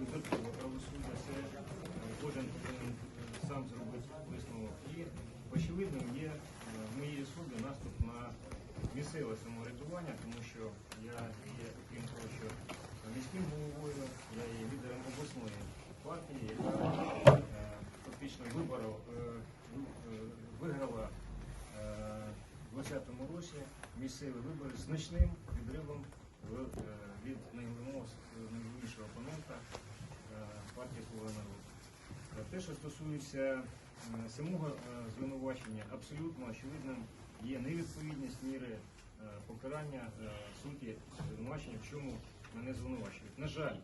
випадкове правосуддя, це е, кожен повинен е, сам зробити висновок. І очевидним є е, в моїй особі наступ на місцеве самоврядування, тому що я є, крім того, що міським головою, я є лідером обласної партії, яка е, фактично виборов, е, ви- е, виграла е, у 2020 році місцеві вибори значним відривом в- е, від найголовнішого опонента е, партії «Слуга народу. Е, Те, що стосується е, самого звинувачення, абсолютно очевидним є невідповідність міри покарання суті звинувачення, в чому мене звинувачують. На жаль,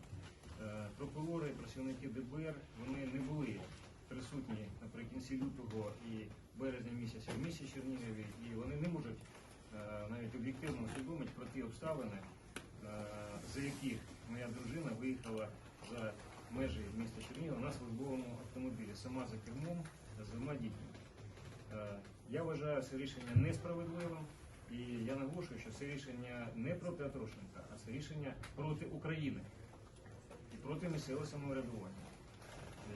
прокурори, працівники ДБР вони не були присутні наприкінці лютого і березня місяця в місті Чернігові, і вони не можуть навіть об'єктивно усвідомити про ті обставини, за яких моя дружина виїхала за межі міста Чернігова на службовому автомобілі, сама за кермом з двома дітьми. Е, Я вважаю це рішення несправедливим, і я наголошую, що це рішення не проти Атрошенка, а це рішення проти України і проти місцевого самоврядування.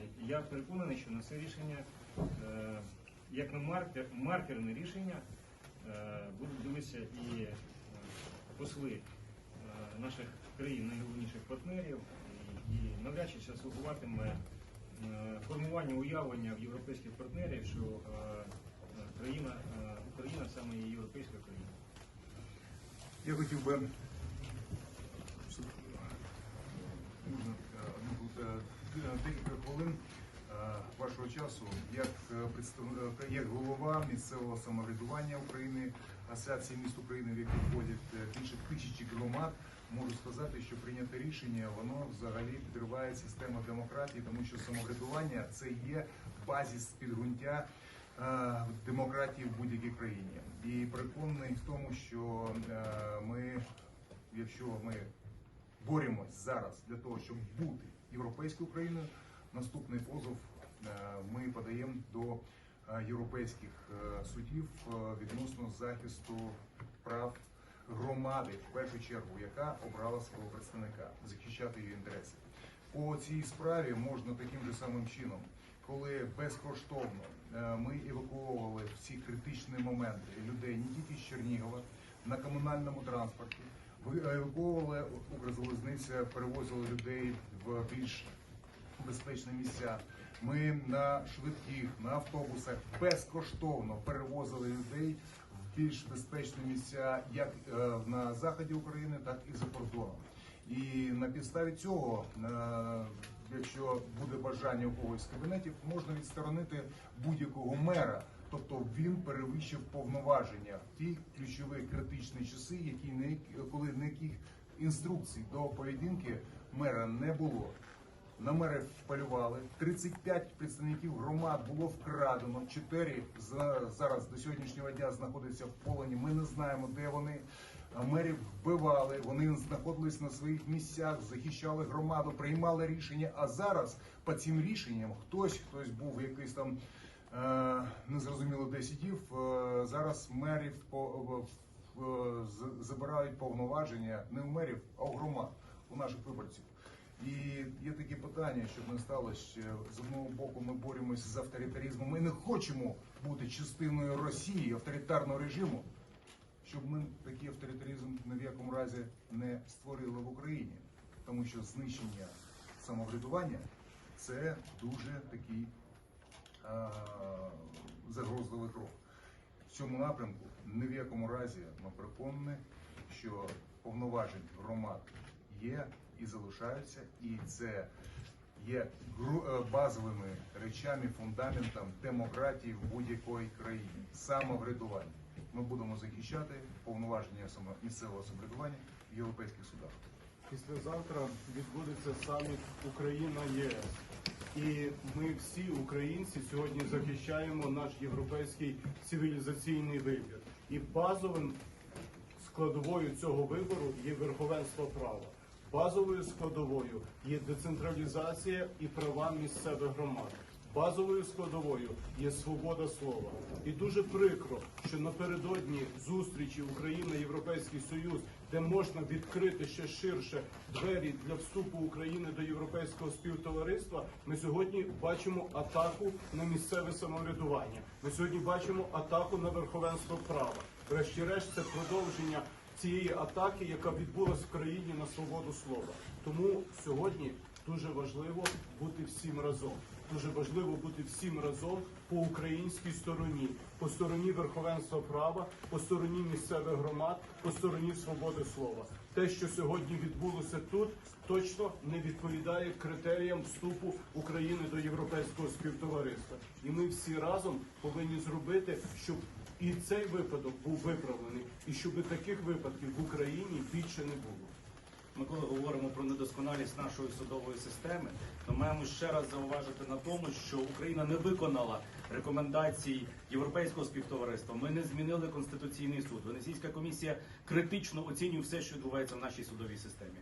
Е, Я переконаний, що на це рішення, е, як на маркер, маркерне рішення, е, будуть дивитися і е, посли е, наших країн, найголовніших партнерів, і, навряд чи слугуватиме е, формуванню уявлення в європейських партнерів, що е, країна, е, Україна саме є європейська країна. Я хотів би можна, декілька хвилин вашого часу, як е, е, як голова місцевого самоврядування України, Асоціації міст України, в яку входять е, більше тисячі громад, можу сказати, що прийняте рішення воно взагалі підриває систему демократії, тому що самоврядування це є базіс підґрунтя е, демократії в будь-якій країні. І переконаний в тому, що е, ми, якщо ми боремось зараз для того, щоб бути європейською країною, наступний позов е, ми подаємо до е, європейських е, судів відносно захисту прав громади, в першу чергу, яка обрала свого представника, захищати її інтереси. По цій справі можна таким же самим чином, коли безкоштовно ми евакуовували всі критичні моменти людей не тільки з Чернігова на комунальному транспорті. Евакуовували Укрзалізниця, перевозили людей в більш безпечні місця. Ми на швидких, на автобусах безкоштовно перевозили людей в більш безпечні місця, як е, на заході України, так і за кордоном. І на підставі цього, е, якщо буде бажання у когось з кабінетів, можна відсторонити будь-якого мера. Тобто він перевищив повноваження в ті ключові критичні часи, які не коли ніяких інструкцій до поведінки мера не було. На мери полювали. 35 представників громад було вкрадено. 4 за- зараз до сьогоднішнього дня знаходяться в полоні. Ми не знаємо, де вони. Мерів вбивали, вони знаходились на своїх місцях, захищали громаду, приймали рішення. А зараз по цим рішенням хтось, хтось був якийсь там е, незрозуміло де сидів. е, зараз мерів в- в- забирають повноваження не у мерів, а у громад, у наших виборців. І є таке питання, щоб не сталося. З одного боку, ми боремося з авторитаризмом. Ми не хочемо бути частиною Росії, авторитарного режиму, щоб ми такий авторитаризм ні в якому разі не створили в Україні, тому що знищення самоврядування це дуже такий а, загрозливий крок. В цьому напрямку ні в якому разі ми переконані, що повноважень громад є і залишаються, і це є е, базовими речами, фундаментом демократії в будь-якій країні. Самоврядування. Ми будемо захищати повноваження місцевого самоврядування в європейських судах. Післязавтра відбудеться саміт Україна ЄС. І ми всі українці сьогодні захищаємо наш європейський цивілізаційний вибір. І базовим складовою цього вибору є верховенство права. Базовою складовою є децентралізація і права місцевих громад. базовою складовою є свобода слова. І дуже прикро, що напередодні зустрічі Україна Європейський Союз, де можна відкрити ще ширше двері для вступу України до європейського співтовариства, ми сьогодні бачимо атаку на місцеве самоврядування. Ми сьогодні бачимо атаку на верховенство права. Врешті-решт, це продовження цієї атаки, яка відбулась в країні на свободу слова. Тому сьогодні дуже важливо бути всім разом. Дуже важливо бути всім разом по українській стороні, по стороні верховенства права, по стороні місцевих громад, по стороні свободи слова. Те, що сьогодні відбулося тут, точно не відповідає критеріям вступу України до європейського співтовариства. І ми всі разом повинні зробити, щоб і цей випадок був виправлений, і щоб таких випадків в Україні більше не було. Ми коли говоримо про недосконалість нашої судової системи, то маємо ще раз зауважити на тому, що Україна не виконала рекомендацій Європейського співтовариства. Ми не змінили конституційний суд. Венеційська комісія критично оцінює все, що відбувається в нашій судовій системі.